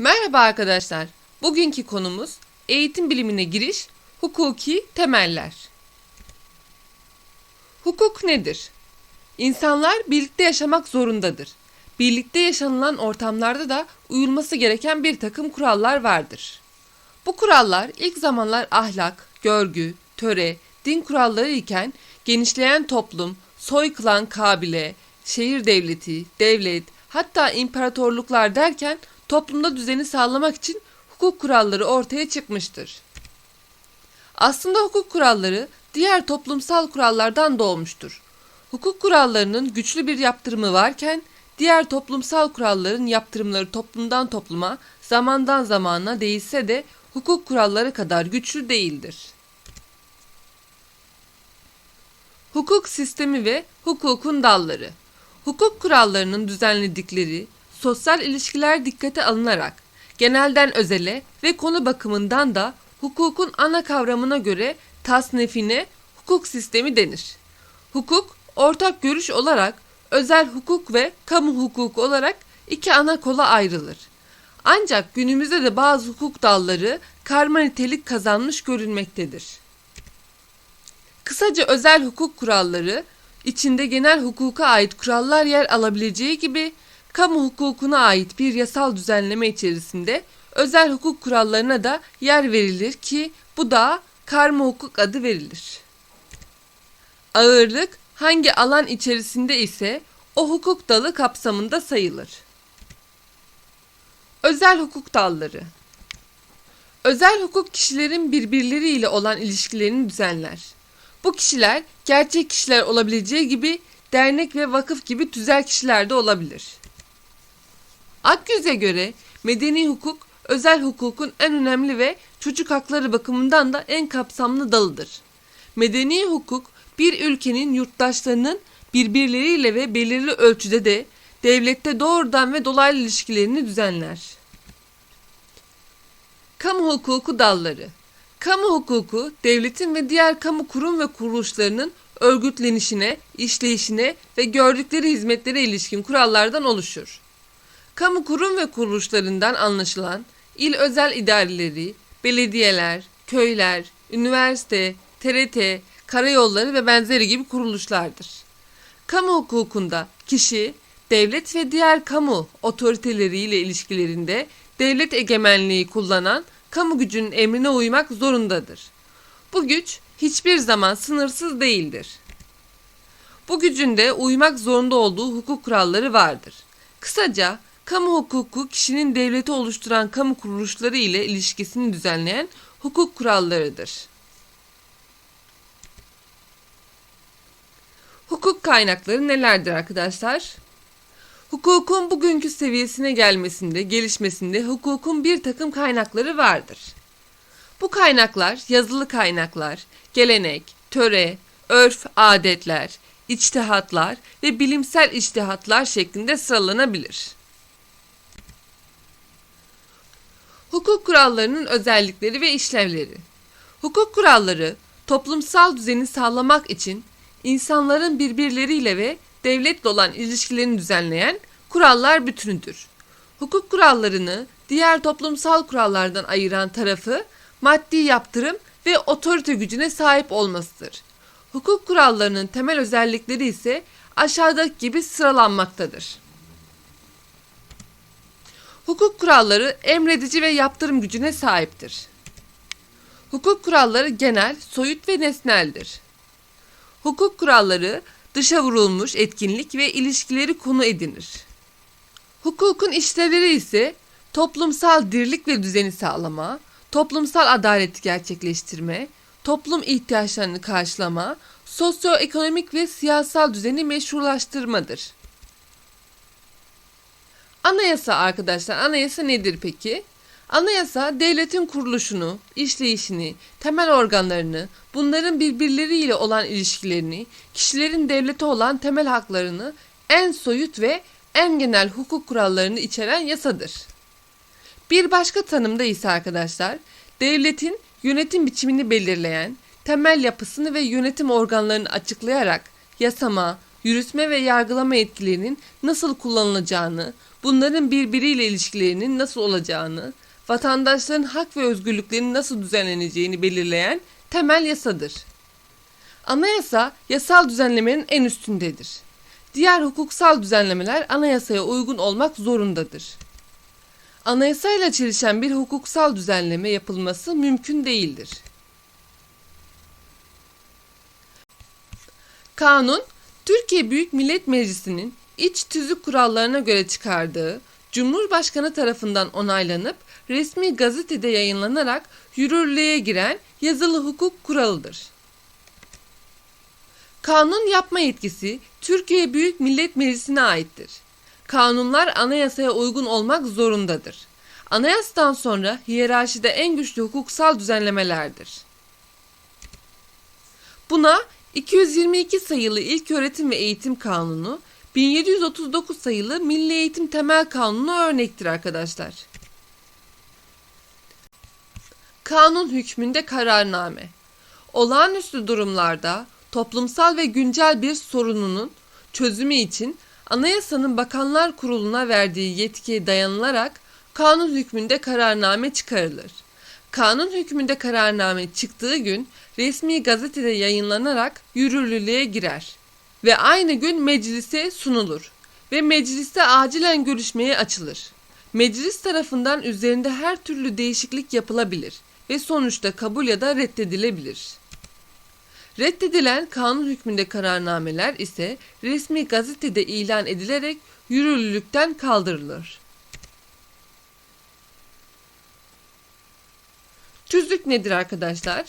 Merhaba arkadaşlar. Bugünkü konumuz eğitim bilimine giriş, hukuki temeller. Hukuk nedir? İnsanlar birlikte yaşamak zorundadır. Birlikte yaşanılan ortamlarda da uyulması gereken bir takım kurallar vardır. Bu kurallar ilk zamanlar ahlak, görgü, töre, din kuralları iken genişleyen toplum, soy klan kabile, şehir devleti, devlet, hatta imparatorluklar derken toplumda düzeni sağlamak için hukuk kuralları ortaya çıkmıştır. Aslında hukuk kuralları diğer toplumsal kurallardan doğmuştur. Hukuk kurallarının güçlü bir yaptırımı varken diğer toplumsal kuralların yaptırımları toplumdan topluma, zamandan zamana değişse de hukuk kuralları kadar güçlü değildir. Hukuk sistemi ve hukukun dalları. Hukuk kurallarının düzenledikleri sosyal ilişkiler dikkate alınarak genelden özele ve konu bakımından da hukukun ana kavramına göre tasnifine hukuk sistemi denir. Hukuk ortak görüş olarak özel hukuk ve kamu hukuku olarak iki ana kola ayrılır. Ancak günümüzde de bazı hukuk dalları karma nitelik kazanmış görülmektedir. Kısaca özel hukuk kuralları içinde genel hukuka ait kurallar yer alabileceği gibi kamu hukukuna ait bir yasal düzenleme içerisinde özel hukuk kurallarına da yer verilir ki bu da karma hukuk adı verilir. Ağırlık hangi alan içerisinde ise o hukuk dalı kapsamında sayılır. Özel hukuk dalları Özel hukuk kişilerin birbirleriyle olan ilişkilerini düzenler. Bu kişiler gerçek kişiler olabileceği gibi dernek ve vakıf gibi tüzel kişiler de olabilir. Akgüz'e göre medeni hukuk özel hukukun en önemli ve çocuk hakları bakımından da en kapsamlı dalıdır. Medeni hukuk bir ülkenin yurttaşlarının birbirleriyle ve belirli ölçüde de devlette doğrudan ve dolaylı ilişkilerini düzenler. Kamu hukuku dalları Kamu hukuku, devletin ve diğer kamu kurum ve kuruluşlarının örgütlenişine, işleyişine ve gördükleri hizmetlere ilişkin kurallardan oluşur. Kamu kurum ve kuruluşlarından anlaşılan il özel idareleri, belediyeler, köyler, üniversite, TRT, karayolları ve benzeri gibi kuruluşlardır. Kamu hukukunda kişi, devlet ve diğer kamu otoriteleriyle ilişkilerinde devlet egemenliği kullanan kamu gücünün emrine uymak zorundadır. Bu güç hiçbir zaman sınırsız değildir. Bu gücün de uymak zorunda olduğu hukuk kuralları vardır. Kısaca kamu hukuku kişinin devleti oluşturan kamu kuruluşları ile ilişkisini düzenleyen hukuk kurallarıdır. Hukuk kaynakları nelerdir arkadaşlar? Hukukun bugünkü seviyesine gelmesinde, gelişmesinde hukukun bir takım kaynakları vardır. Bu kaynaklar yazılı kaynaklar, gelenek, töre, örf, adetler, içtihatlar ve bilimsel içtihatlar şeklinde sıralanabilir. Hukuk kurallarının özellikleri ve işlevleri. Hukuk kuralları toplumsal düzeni sağlamak için insanların birbirleriyle ve devletle olan ilişkilerini düzenleyen kurallar bütünüdür. Hukuk kurallarını diğer toplumsal kurallardan ayıran tarafı maddi yaptırım ve otorite gücüne sahip olmasıdır. Hukuk kurallarının temel özellikleri ise aşağıdaki gibi sıralanmaktadır. Hukuk kuralları emredici ve yaptırım gücüne sahiptir. Hukuk kuralları genel, soyut ve nesneldir. Hukuk kuralları dışa vurulmuş etkinlik ve ilişkileri konu edinir. Hukukun işlevleri ise toplumsal dirlik ve düzeni sağlama, toplumsal adaleti gerçekleştirme, toplum ihtiyaçlarını karşılama, sosyoekonomik ve siyasal düzeni meşrulaştırmadır. Anayasa arkadaşlar, anayasa nedir peki? Anayasa devletin kuruluşunu, işleyişini, temel organlarını, bunların birbirleriyle olan ilişkilerini, kişilerin devlete olan temel haklarını, en soyut ve en genel hukuk kurallarını içeren yasadır. Bir başka tanımda ise arkadaşlar, devletin yönetim biçimini belirleyen, temel yapısını ve yönetim organlarını açıklayarak yasama, yürütme ve yargılama yetkilerinin nasıl kullanılacağını, bunların birbiriyle ilişkilerinin nasıl olacağını, vatandaşların hak ve özgürlüklerinin nasıl düzenleneceğini belirleyen temel yasadır. Anayasa yasal düzenlemenin en üstündedir. Diğer hukuksal düzenlemeler anayasaya uygun olmak zorundadır. Anayasayla çelişen bir hukuksal düzenleme yapılması mümkün değildir. Kanun, Türkiye Büyük Millet Meclisi'nin iç tüzük kurallarına göre çıkardığı, Cumhurbaşkanı tarafından onaylanıp resmi gazetede yayınlanarak yürürlüğe giren yazılı hukuk kuralıdır. Kanun yapma yetkisi Türkiye Büyük Millet Meclisi'ne aittir. Kanunlar anayasaya uygun olmak zorundadır. Anayasadan sonra hiyerarşide en güçlü hukuksal düzenlemelerdir. Buna 222 sayılı İlköğretim ve Eğitim Kanunu, 1739 sayılı Milli Eğitim Temel Kanunu örnektir arkadaşlar. Kanun hükmünde kararname. Olağanüstü durumlarda toplumsal ve güncel bir sorununun çözümü için Anayasanın Bakanlar Kurulu'na verdiği yetkiye dayanılarak kanun hükmünde kararname çıkarılır. Kanun hükmünde kararname çıktığı gün resmi gazetede yayınlanarak yürürlülüğe girer ve aynı gün meclise sunulur ve mecliste acilen görüşmeye açılır. Meclis tarafından üzerinde her türlü değişiklik yapılabilir ve sonuçta kabul ya da reddedilebilir. Reddedilen kanun hükmünde kararnameler ise resmi gazetede ilan edilerek yürürlülükten kaldırılır. Tüzük nedir arkadaşlar?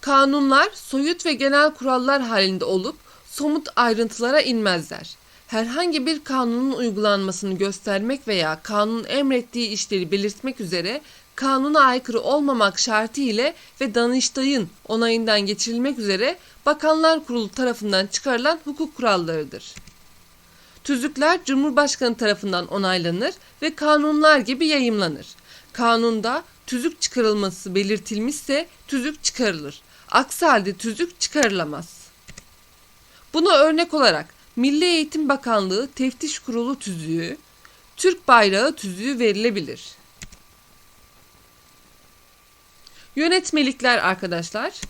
Kanunlar soyut ve genel kurallar halinde olup somut ayrıntılara inmezler. Herhangi bir kanunun uygulanmasını göstermek veya kanun emrettiği işleri belirtmek üzere kanuna aykırı olmamak şartı ile ve Danıştay'ın onayından geçirilmek üzere Bakanlar Kurulu tarafından çıkarılan hukuk kurallarıdır. Tüzükler Cumhurbaşkanı tarafından onaylanır ve kanunlar gibi yayımlanır. Kanunda tüzük çıkarılması belirtilmişse tüzük çıkarılır. Aksi halde tüzük çıkarılamaz. Buna örnek olarak Milli Eğitim Bakanlığı Teftiş Kurulu tüzüğü, Türk bayrağı tüzüğü verilebilir. Yönetmelikler arkadaşlar.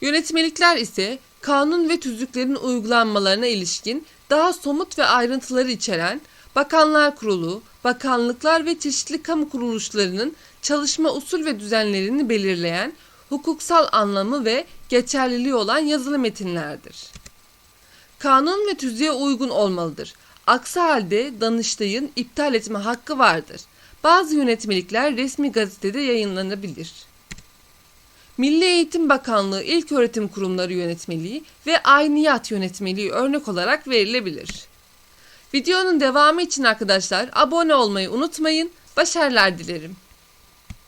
Yönetmelikler ise kanun ve tüzüklerin uygulanmalarına ilişkin daha somut ve ayrıntıları içeren Bakanlar Kurulu, bakanlıklar ve çeşitli kamu kuruluşlarının çalışma usul ve düzenlerini belirleyen hukuksal anlamı ve geçerliliği olan yazılı metinlerdir. Kanun ve tüzüğe uygun olmalıdır. Aksi halde Danıştay'ın iptal etme hakkı vardır. Bazı yönetmelikler resmi gazetede yayınlanabilir. Milli Eğitim Bakanlığı İlköğretim Kurumları Yönetmeliği ve Ayniyat Yönetmeliği örnek olarak verilebilir. Videonun devamı için arkadaşlar abone olmayı unutmayın. Başarılar dilerim.